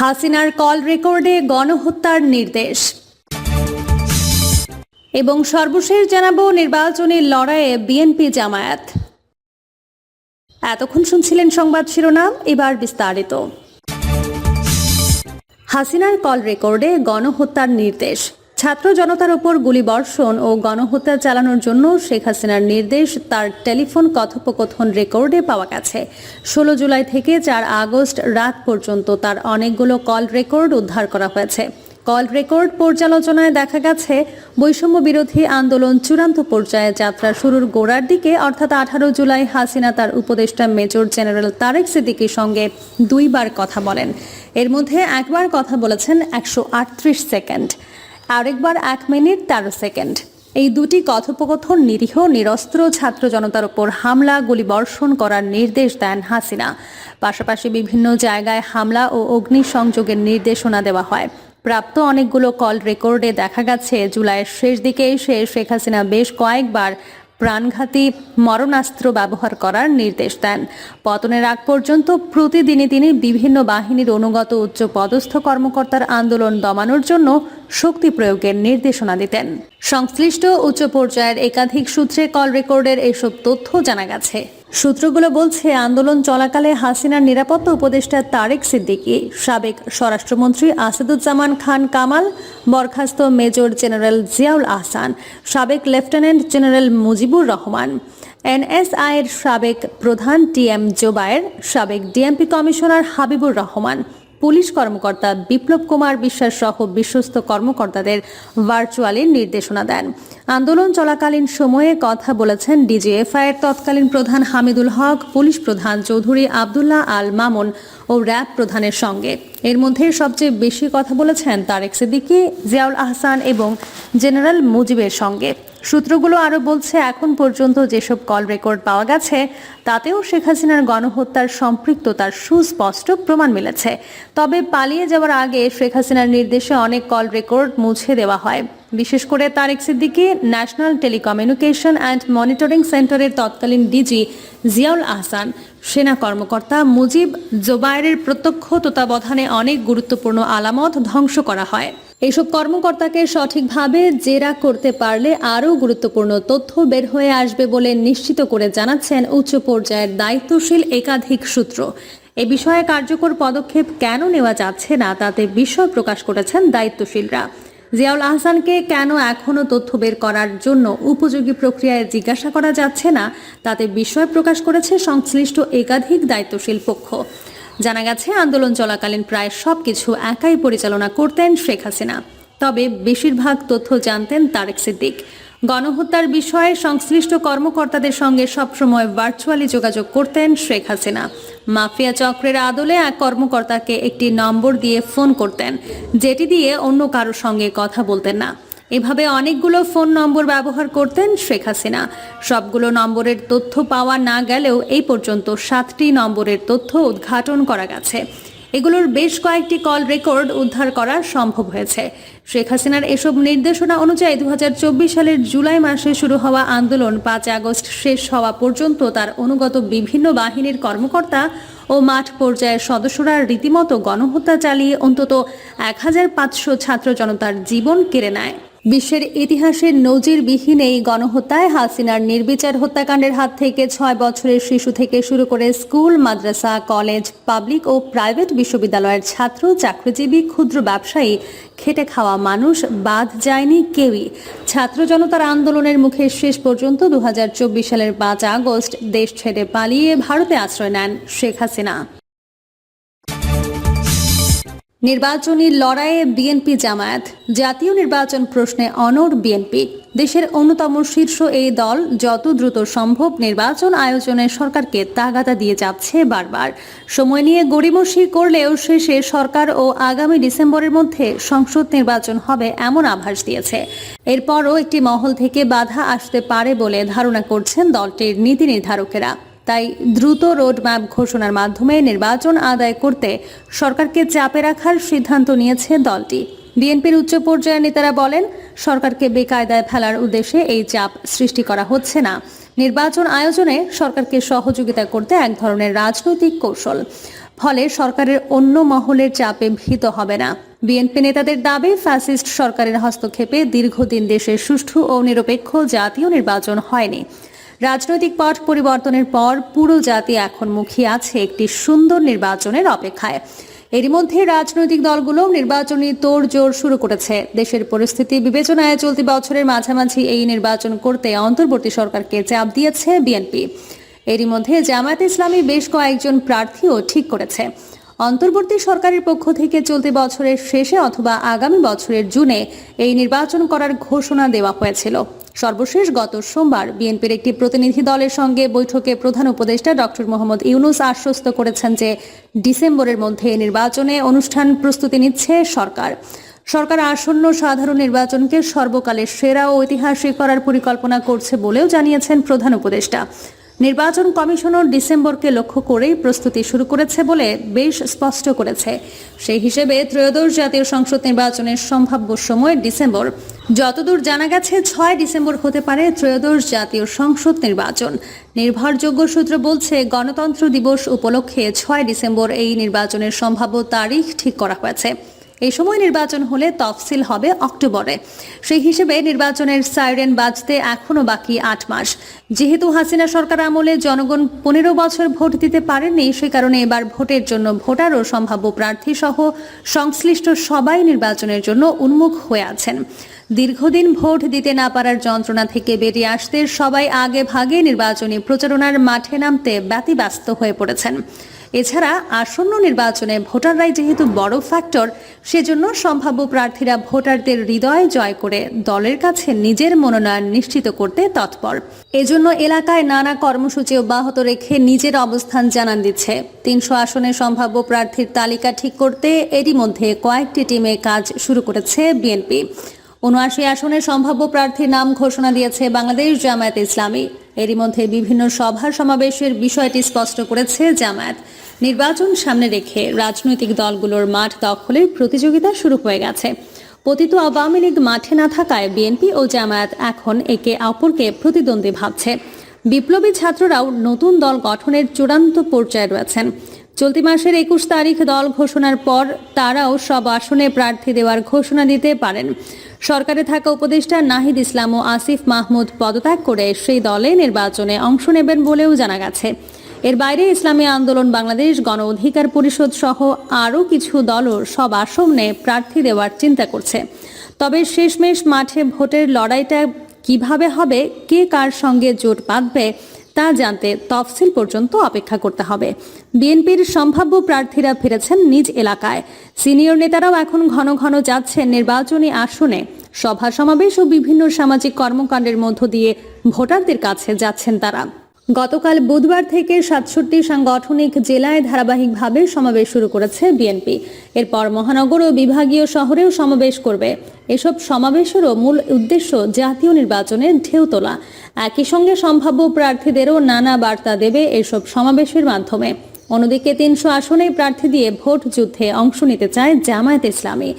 হাসিনার কল রেকর্ডে গণহত্যার নির্দেশ। এবং সর্বশেষ জানাব নির্বাচনের লড়াইয়ে বিএনপি জামায়াত। এতক্ষণ শুনছিলেন সংবাদ শিরোনাম, এবার বিস্তারিত। হাসিনার কল রেকর্ডে গণহত্যার নির্দেশ। ছাত্র জনতার ওপর গুলিবর্ষণ ও গণহত্যা চালানোর জন্য শেখ হাসিনার নির্দেশ তার টেলিফোন কথোপকথন রেকর্ডে পাওয়া গেছে। ষোলো জুলাই থেকে চার আগস্ট রাত পর্যন্ত তার অনেকগুলো কল রেকর্ড উদ্ধার করা হয়েছে। কল রেকর্ড পর্যালোচনায় দেখা গেছে, বৈষম্য বিরোধী আন্দোলন চূড়ান্ত পর্যায়ে যাত্রা শুরুর গোড়ার দিকে, অর্থাৎ আঠারো জুলাই হাসিনা তার উপদেষ্টা মেজর জেনারেল তারেক সিদ্দিকির সঙ্গে দুইবার কথা বলেন। এর মধ্যে একবার কথা বলেছেন একশো আটত্রিশ সেকেন্ড। আরেকবার এক মিনিট তেরো সেকেন্ড। এই দুটি কথোপকথন নিরীহ, নিরস্ত্র ছাত্র জনতার উপর হামলা, গুলিবর্ষণ করার নির্দেশ দেন হাসিনা। পাশাপাশি বিভিন্ন জায়গায় হামলা ও অগ্নিসংযোগের নির্দেশনা দেওয়া হয়। প্রাপ্ত অনেকগুলো কল রেকর্ডে দেখা গেছে, জুলাইয়ের শেষ দিকে এসে শেখ হাসিনা বেশ কয়েকবার প্রাণঘাতী মরণাস্ত্র ব্যবহার করার নির্দেশ দেন। পতনের আগ পর্যন্ত প্রতিদিনই তিনি বিভিন্ন বাহিনীর অনুগত উচ্চ পদস্থ কর্মকর্তার আন্দোলন দমানোর জন্য শক্তি প্রয়োগের নির্দেশনা দিতেন। সংশ্লিষ্ট উচ্চ পর্যায়ের একাধিক সূত্রে কল রেকর্ডের এসব তথ্য জানা গেছে। সূত্রগুলো বলছে, আন্দোলন চলাকালে হাসিনার নিরাপত্তা উপদেষ্টা তারেক সিদ্দিকি, সাবেক স্বরাষ্ট্রমন্ত্রী আসাদুজ্জামান খান কামাল, বরখাস্ত মেজর জেনারেল জিয়াউল আহসান, সাবেক লেফটেন্যান্ট জেনারেল মুজিবুর রহমান। এনএসআইয়ের সাবেক প্রধান টিএম জোবায়ের, সাবেক DMP commissioner Habibur Rahman. Police কর্মকর্তা বিপ্লব কুমার বিশ্বাস সহ বিশ্বস্ত কর্মকর্তাদের ভার্চুয়ালি নির্দেশনা দেন। আন্দোলন চলাকালীন সময়ে কথা বলেছেন ডিজিএফআই এর তৎকালীন প্রধান হামিদুল হক, পুলিশ প্রধান চৌধুরী আবদুল্লাহ আল মামুন ও র্যাব প্রধানের সঙ্গে। এর মধ্যে সবচেয়ে বেশি কথা বলেছেন তারেক সিদ্দিকী, জিয়াউল আহসান এবং জেনারেল মুজিবের সঙ্গে। সূত্রগুলো আরও বলছে, এখন পর্যন্ত যেসব কল রেকর্ড পাওয়া গেছে, তাতেও শেখ হাসিনার গণহত্যার সম্পৃক্ততার সুস্পষ্ট প্রমাণ মিলেছে। তবে পালিয়ে যাওয়ার আগে শেখ হাসিনার নির্দেশে অনেক কল রেকর্ড মুছে দেওয়া হয়। বিশেষ করে Tarek Siddiqui, national telecommunication and monitoring সেন্টারের তৎকালীন ডিজি জিয়াউল আহসান, সেনা কর্মকর্তা মুজিব জোবায়ের প্রত্যক্ষ তত্ত্বাবধানে অনেক গুরুত্বপূর্ণ আলামত ধ্বংস করা হয়। এইসব কর্মকর্তাকে সঠিকভাবে জেরা করতে পারলে আরও গুরুত্বপূর্ণ তথ্য বের হয়ে আসবে বলে নিশ্চিত করে জানাচ্ছেন উচ্চ পর্যায়ের দায়িত্বশীল একাধিক সূত্র। এ বিষয়ে কার্যকর পদক্ষেপ কেন নেওয়া যাচ্ছে না তাতে বিস্ময় প্রকাশ করেছেন দায়িত্বশীলরা। জিয়াউল আহসানকে কেন এখনও তথ্য বের করার জন্য উপযোগী প্রক্রিয়ায় জিজ্ঞাসা করা যাচ্ছে না, তাতে বিস্ময় প্রকাশ করেছে সংশ্লিষ্ট একাধিক দায়িত্বশীল পক্ষ। জানা গেছে, আন্দোলন চলাকালীন প্রায় সবকিছু একাই পরিচালনা করতেন শেখ হাসিনা। তবে বেশিরভাগ তথ্য জানতেন তারেক সিদ্দিক। গণহত্যার বিষয়ে সংশ্লিষ্ট কর্মকর্তাদের সঙ্গে সবসময় ভার্চুয়ালি যোগাযোগ করতেন শেখ হাসিনা। মাফিয়া চক্রের আদলে এক কর্মকর্তাকে একটি নম্বর দিয়ে ফোন করতেন, যেটি দিয়ে অন্য কারোর সঙ্গে কথা বলতেন না। এভাবে অনেকগুলো ফোন নম্বর ব্যবহার করতেন শেখ হাসিনা। সবগুলো নম্বরের তথ্য পাওয়া না গেলেও এই পর্যন্ত সাতটি নম্বরের তথ্য উদ্ঘাটন করা গেছে। এগুলোর বেশ কয়েকটি কল রেকর্ড উদ্ধার করা সম্ভব হয়েছে। শেখ হাসিনার এসব নির্দেশনা অনুযায়ী দু হাজার চব্বিশ সালের জুলাই মাসে শুরু হওয়া আন্দোলন পাঁচ আগস্ট শেষ হওয়া পর্যন্ত তার অনুগত বিভিন্ন বাহিনীর কর্মকর্তা ও মাঠ পর্যায়ের সদস্যরা রীতিমতো গণহত্যা চালিয়ে অন্তত এক হাজার পাঁচশো ছাত্র জনতার জীবন কেড়ে নেয়। বিশ্বের ইতিহাসের নজিরবিহীন এই গণহত্যায় হাসিনার নির্বিচার হত্যাকাণ্ডের হাত থেকে ছয় বছরের শিশু থেকে শুরু করে স্কুল, মাদ্রাসা, কলেজ, পাবলিক ও প্রাইভেট বিশ্ববিদ্যালয়ের ছাত্র, চাকরিজীবী, ক্ষুদ্র ব্যবসায়ী, খেটে খাওয়া মানুষ, বাদ যায়নি কেউই। ছাত্র জনতার আন্দোলনের মুখে শেষ পর্যন্ত দু হাজার চব্বিশ সালের পাঁচ আগস্ট দেশ ছেড়ে পালিয়ে ভারতে আশ্রয় নেন শেখ হাসিনা। নির্বাচনী লড়াইয়ে বিএনপি জামায়াত, জাতীয় নির্বাচন প্রশ্নে অনড় বিএনপি, দেশের অন্যতম শীর্ষ এই দল যত দ্রুত সম্ভব নির্বাচন আয়োজনে সরকারকে তাগাদা দিয়ে যাচ্ছে বারবার। সময় নিয়ে গড়িমসি করলেও শেষে সরকার ও আগামী ডিসেম্বরের মধ্যে সংসদ নির্বাচন হবে এমন আভাস দিয়েছে। এরপরও একটি মহল থেকে বাধা আসতে পারে বলে ধারণা করছেন দলটির নীতি নির্ধারকেরা। তাই দ্রুত রোডম্যাপ ঘোষণার মাধ্যমে নির্বাচন আদায় করতে সরকারকে চাপে রাখার সিদ্ধান্ত নিয়েছে দলটি। বিএনপির উচ্চ পর্যায়ের নেতারা বলেন, সরকারকে বেকায়দায় ফেলার উদ্দেশ্যে এই চাপ সৃষ্টি করা হচ্ছে না। নির্বাচন আয়োজনে সরকারকে সহযোগিতা করতে এক ধরনের রাজনৈতিক কৌশল। ফলে সরকারের অন্য মহলের চাপে ভীত হবে না। বিএনপি নেতাদের দাবি, ফ্যাসিস্ট সরকারের হস্তক্ষেপে দীর্ঘদিন দেশে সুষ্ঠু ও নিরপেক্ষ জাতীয় নির্বাচন হয়নি। রাজনৈতিক পট পরিবর্তনের পর পুরো জাতি এখন মুখিয়ে আছে একটি সুন্দর নির্বাচনের অপেক্ষায়। এরই মধ্যে রাজনৈতিক দলগুলো নির্বাচনী তোড়জোড় শুরু করেছে। দেশের পরিস্থিতি বিবেচনায় চলতি বছরের মাঝামাঝি এই নির্বাচন করতে অন্তর্বর্তী সরকারকে চাপ দিয়েছে বিএনপি। এরই মধ্যে জামায়াত ইসলামী বেশ কয়েকজন প্রার্থীও ঠিক করেছে। অন্তর্বর্তী সরকারের পক্ষ থেকে চলতি বছরের শেষে অথবা আগামী বছরের জুনে এই নির্বাচন করার ঘোষণা দেওয়া হয়েছিল। সর্বশেষ গত সোমবার বিএনপির একটি প্রতিনিধি দলের সঙ্গে বৈঠকে প্রধান উপদেষ্টা ডক্টর মোহাম্মদ ইউনুস আশ্বস্ত করেছেন যে ডিসেম্বরের মধ্যে নির্বাচনে অনুষ্ঠান প্রস্তুতি নিচ্ছে সরকার। সরকার আসন্ন সাধারণ নির্বাচনকে সর্বকালের সেরা ও ঐতিহাসিক করার পরিকল্পনা করছে বলেও জানিয়েছেন প্রধান উপদেষ্টা। নির্বাচন কমিশনও ডিসেম্বরকে লক্ষ্য করেই প্রস্তুতি শুরু করেছে বলে বেশ স্পষ্ট করেছে। সেই হিসেবে ত্রয়োদশ জাতীয় সংসদ নির্বাচনের সম্ভাব্য সময় ডিসেম্বর। যতদূর জানা গেছে, ছয় ডিসেম্বর হতে পারে ত্রয়োদশ জাতীয় সংসদ নির্বাচন। নির্ভরযোগ্য সূত্র বলছে, গণতন্ত্র দিবস উপলক্ষে ছয় ডিসেম্বর এই নির্বাচনের সম্ভাব্য তারিখ ঠিক করা হয়েছে। এই সময় নির্বাচন হলে তফসিল হবে অক্টোবরে। সেই হিসেবে নির্বাচনের সাইরেন বাজতে এখনও বাকি আট মাস। যেহেতু হাসিনা সরকার আমলে জনগণ পনেরো বছর ভোট দিতে পারেননি, সে কারণে এবার ভোটের জন্য ভোটার ও সম্ভাব্য প্রার্থী সহ সংশ্লিষ্ট সবাই নির্বাচনের জন্য উন্মুখ হয়ে আছেন। দীর্ঘদিন ভোট দিতে না পারার যন্ত্রণা থেকে বেরিয়ে আসতে সবাই আগে ভাগে নির্বাচনী প্রচারণার মাঠে নামতে ব্যতিব্যস্ত হয়ে পড়েছেন। এছাড়া আসন্ন নির্বাচনে ভোটাররাই যেহেতু বড় ফ্যাক্টর সেজন্য সম্ভাব্য প্রার্থীরা ভোটারদের হৃদয় জয় করে দলের কাছে নিজের মনোনয়ন নিশ্চিত করতে তৎপর। এজন্য এলাকায় নানা কর্মসূচি অব্যাহত রেখে নিজের অবস্থান জানান দিচ্ছে। তিনশো আসনে সম্ভাব্য প্রার্থীর তালিকা ঠিক করতে এরই মধ্যে কয়েকটি টিমে কাজ শুরু করেছে বিএনপি। উনআশি আসনের সম্ভাব্য প্রার্থীর নাম ঘোষণা দিয়েছে বাংলাদেশ জামায়াত ইসলামী। এরই মধ্যে বিভিন্ন সভা সমাবেশের বিষয়টি স্পষ্ট করেছে জামায়াত। নির্বাচন সামনে রেখে রাজনৈতিক দলগুলোর মাঠ দখলের প্রতিযোগিতা শুরু হয়ে গেছে। পতিত আওয়ামী লীগ মাঠে না থাকায় বিএনপি ও জামায়াত এখন একে অপরকে প্রতিদ্বন্দ্বী ভাবছে। বিপ্লবী ছাত্ররাও নতুন দল গঠনের চূড়ান্ত পর্যায়ে রয়েছেন। চলতি মাসের একুশ তারিখ দল ঘোষণার পর তারাও সব আসনে প্রার্থী দেওয়ার ঘোষণা দিতে পারেন। সরকারে থাকা উপদেষ্টা নাহিদ ইসলাম ও আসিফ মাহমুদ পদত্যাগ করে সেই দলে নির্বাচনে অংশ নেবেন বলেও জানা গেছে। এর বাইরে ইসলামী আন্দোলন, বাংলাদেশ গণ অধিকার পরিষদ সহ আরও কিছু দলও সব আসনে প্রার্থী দেওয়ার চিন্তা করছে। তবে শেষমেশ মাঠে ভোটের লড়াইটা কীভাবে হবে, কে কার সঙ্গে জোট বাঁধবে তা জানতে তফসিল পর্যন্ত অপেক্ষা করতে হবে। বিএনপির সম্ভাব্য প্রার্থীরা ফিরেছেন নিজ এলাকায়। সিনিয়র নেতারাও এখন ঘন ঘন যাচ্ছেন নির্বাচনী আসনে। সভা সমাবেশ ও বিভিন্ন সামাজিক কর্মকাণ্ডের মধ্য দিয়ে ভোটারদের কাছে যাচ্ছেন তারা। গতকাল বুধবার থেকে সাতষট্টি সাংগঠনিক জেলায় ধারাবাহিকভাবে সমাবেশ শুরু করেছে বিএনপি। এরপর মহানগর ও বিভাগীয় শহরেও সমাবেশ করবে। এসব সমাবেশেরও মূল উদ্দেশ্য জাতীয় নির্বাচনের ঢেউ তোলা। একই সঙ্গে সম্ভাব্য প্রার্থীদেরও নানা বার্তা দেবে এসব সমাবেশের মাধ্যমে। অন্যদিকে তিনশো আসনে প্রার্থী দিয়ে ভোট যুদ্ধে অংশ নিতে চায় জামায়াত ইসলামী।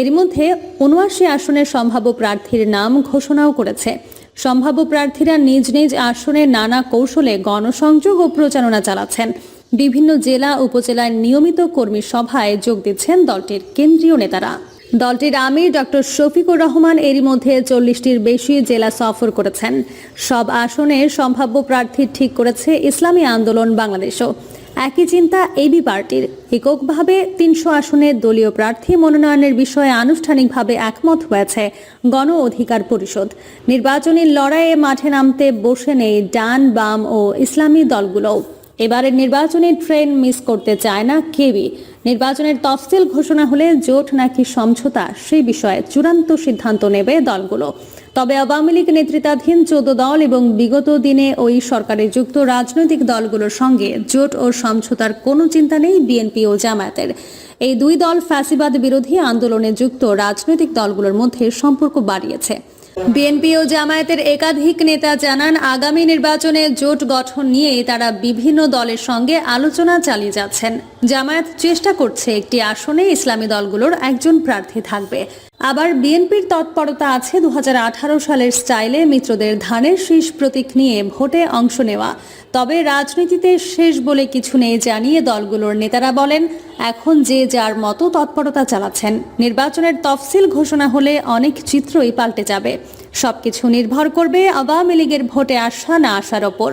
এর মধ্যে উনআশি আসনের সম্ভাব্য প্রার্থীর নাম ঘোষণাও করেছে। সম্ভাব্য প্রার্থীরা নিজ নিজ আসনে নানা কৌশলে গণসংযোগ ও প্রচারণা চালাচ্ছেন। বিভিন্ন জেলা, উপজেলায় নিয়মিত কর্মী সভায় যোগ দিচ্ছেন দলটির কেন্দ্রীয় নেতারা। দলটির আমির ডক্টর শফিকুর রহমান এরই মধ্যে চল্লিশটির বেশি জেলা সফর করেছেন। সব আসনে সম্ভাব্য প্রার্থী ঠিক করেছে ইসলামী আন্দোলন বাংলাদেশও। একই চিন্তা এবি পার্টির। এককভাবে তিনশো আসনে দলীয় প্রার্থী মনোনয়নের বিষয়ে আনুষ্ঠানিকভাবে একমত হয়েছে গণ অধিকার পরিষদ। নির্বাচনী লড়াইয়ে মাঠে নামতে বসে নেই ডান, বাম ও ইসলামী দলগুলোও। এবারের নির্বাচনী ট্রেন মিস করতে চায় না কেউই। নির্বাচনের তফসিল ঘোষণা হলে জোট নাকি সমঝোতা, সেই বিষয়ে চূড়ান্ত সিদ্ধান্ত নেবে দলগুলো। তবে আওয়ামী লীগ নেতৃত্বাধীন চোদ্দ দল এবং বিগত দিনে ওই সরকারে যুক্ত রাজনৈতিক দলগুলোর সঙ্গে জোট ও সমঝোতার কোনো চিন্তা নেই বিএনপি ও জামায়াতের। এই দুই দল ফ্যাসিবাদ বিরোধী আন্দোলনে যুক্ত রাজনৈতিক দলগুলোর মধ্যে সম্পর্ক বাড়িয়েছে। বিএনপি ও জামায়াতের একাধিক নেতা জানান, আগামী নির্বাচনে জোট গঠন নিয়ে তারা বিভিন্ন দলের সঙ্গে আলোচনা চালিয়ে যাচ্ছেন। জামায়াত চেষ্টা করছে একটি আসনে ইসলামী দলগুলোর একজন প্রার্থী থাকবে। আবার বিএনপির তৎপরতা আছে দু হাজার আঠারো সালের স্টাইলে মিত্রদের ধানের শীষ প্রতীক নিয়ে ভোটে অংশ নেওয়া। তবে রাজনীতিতে শেষ বলে কিছু নেই জানিয়ে দলগুলোর নেতারা বলেন, এখন যে যার মতো তৎপরতা চালাচ্ছেন। নির্বাচনের তফসিল ঘোষণা হলে অনেক চিত্রই পাল্টে যাবে। সবকিছু নির্ভর করবে আওয়ামী লীগের ভোটে আসা না আসার ওপর।